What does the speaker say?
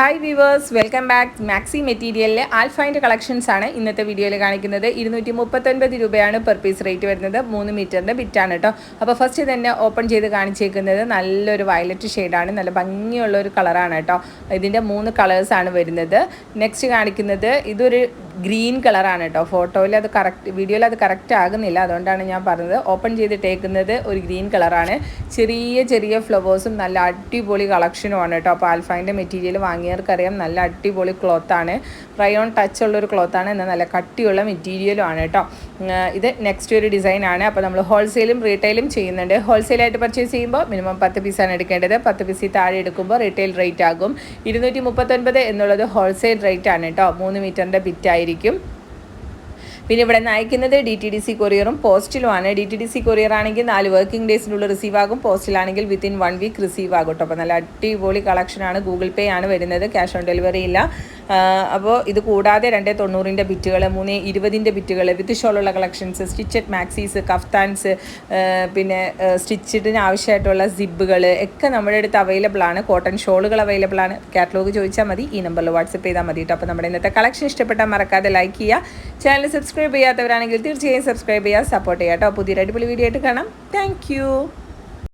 Hi viewers welcome back maxi മെറ്റീരിയലിലെ ആൽഫൈന്റെ collections ആണ് ഇന്നത്തെ വീഡിയോയിൽ കാണിക്കുന്നത്. ഇരുന്നൂറ്റി മുപ്പത്തൊൻപത് രൂപയാണ് പെർ പീസ് റേറ്റ് വരുന്നത്. മൂന്ന് മീറ്ററിന്റെ ബിറ്റാണ് കേട്ടോ അപ്പോൾ ഫസ്റ്റ് തന്നെ ഓപ്പൺ ചെയ്ത് കാണിച്ചേക്കുന്നത് നല്ലൊരു വയലറ്റ് ഷെയ്ഡാണ് നല്ല ഭംഗിയുള്ള ഒരു കളറാണ് കേട്ടോ ഇതിന്റെ മൂന്ന് കളേഴ്സാണ് വരുന്നത്. നെക്സ്റ്റ് കാണിക്കുന്നത് ഇതൊരു ഗ്രീൻ കളറാണ് കേട്ടോ. ഫോട്ടോയിൽ അത് കറക്റ്റ് വീഡിയോയിൽ അത് കറക്റ്റ് ആകുന്നില്ല. അതുകൊണ്ടാണ് ഞാൻ പറഞ്ഞത്. ഓപ്പൺ ചെയ്തിട്ടേക്കുന്നത് ഒരു ഗ്രീൻ കളറാണ്. ചെറിയ ചെറിയ ഫ്ലവേഴ്സും നല്ല അടിപൊളി കളക്ഷനുമാണ് കേട്ടോ. അപ്പോൾ ആൽഫൈന്റെ മെറ്റീരിയൽ വാങ്ങിയവർക്കറിയാം. നല്ല അടിപൊളി ക്ലോത്താണ് റയോൺ ടച്ച് ഉള്ളൊരു ക്ലോത്താണ് എന്നാൽ നല്ല കട്ടിയുള്ള മെറ്റീരിയലും ആണ് കേട്ടോ. ഇത് നെക്സ്റ്റ് ഒരു ഡിസൈൻ ആണ്. അപ്പോൾ നമ്മൾ ഹോൾസെയിലും റീറ്റെയിലും ചെയ്യുന്നുണ്ട്. ഹോൾസെയിലായിട്ട് പർച്ചേസ് ചെയ്യുമ്പോൾ മിനിമം പത്ത് പീസാണ് എടുക്കേണ്ടത്. പത്ത് പീസിൽ താഴെ എടുക്കുമ്പോൾ റീറ്റെയിൽ റേറ്റ് ആകും. ഇരുന്നൂറ്റി മുപ്പത്തൊൻപത് എന്നുള്ളത് ഹോൾസെയിൽ റേറ്റ് ആണ് കേട്ടോ. മൂന്ന് മീറ്ററിന്റെ ബിറ്റ് ആയിരിക്കും. പിന്നെ ഇവിടെ നിന്ന് അയക്കുന്നത് ഡി ടി ഡി സി കൊറിയറും പോസ്റ്റിലുമാണ് D T D C courier ആണെങ്കിൽ നാല് വർക്കിംഗ് ഡേയ്സിനുള്ളിൽ റിസീവ് ആകും. പോസ്റ്റിലാണെങ്കിൽ വിത്തിൻ വൺ വീക്ക് റിസീവ് ആകും കേട്ടോ അപ്പോൾ നല്ല അടിപൊളി കളക്ഷനാണ് ഗൂഗിൾ പേ ആണ് വരുന്നത്. ക്യാഷ് ഓൺ ഡെലിവറി ഇല്ല. അപ്പോൾ ഇത് കൂടാതെ രണ്ട് തൊണ്ണൂറിന്റെ ബിറ്റുകൾ മൂന്ന് ഇരുപതിന്റെ ബിറ്റുകൾ വിത്ത് ഷോളുള്ള കളക്ഷൻസ് സ്റ്റിച്ചഡ് മാക്സീസ് കഫ്താൻസ് പിന്നെ സ്റ്റിച്ചിഡിന് ആവശ്യമായിട്ടുള്ള സിബുകൾ ഒക്കെ നമ്മുടെ അടുത്ത് അവൈലബിൾ ആണ്. കോട്ടൺ ഷോളുകൾ അവൈലബിൾ ആണ്. കാറ്റലോഗ് ചോദിച്ചാൽ മതി. ഈ നമ്പറിൽ വാട്സപ്പ് ചെയ്താൽ മതി കേട്ടോ അപ്പോൾ നമ്മുടെ ഇന്നത്തെ കളക്ഷൻ ഇഷ്ടപ്പെട്ടാൽ മറക്കാതെ ലൈക്ക് ചെയ്യുക ചാനൽ സബ്സ്ക്രൈബ് ചെയ്യാത്തവരാണെങ്കിൽ തീർച്ചയായും സബ്സ്ക്രൈബ് ചെയ്യുക സപ്പോർട്ട് ചെയ്യുക കേട്ടോ പുതിയൊരു അടിപൊളി വീഡിയോ ആയിട്ട് കാണാം. താങ്ക്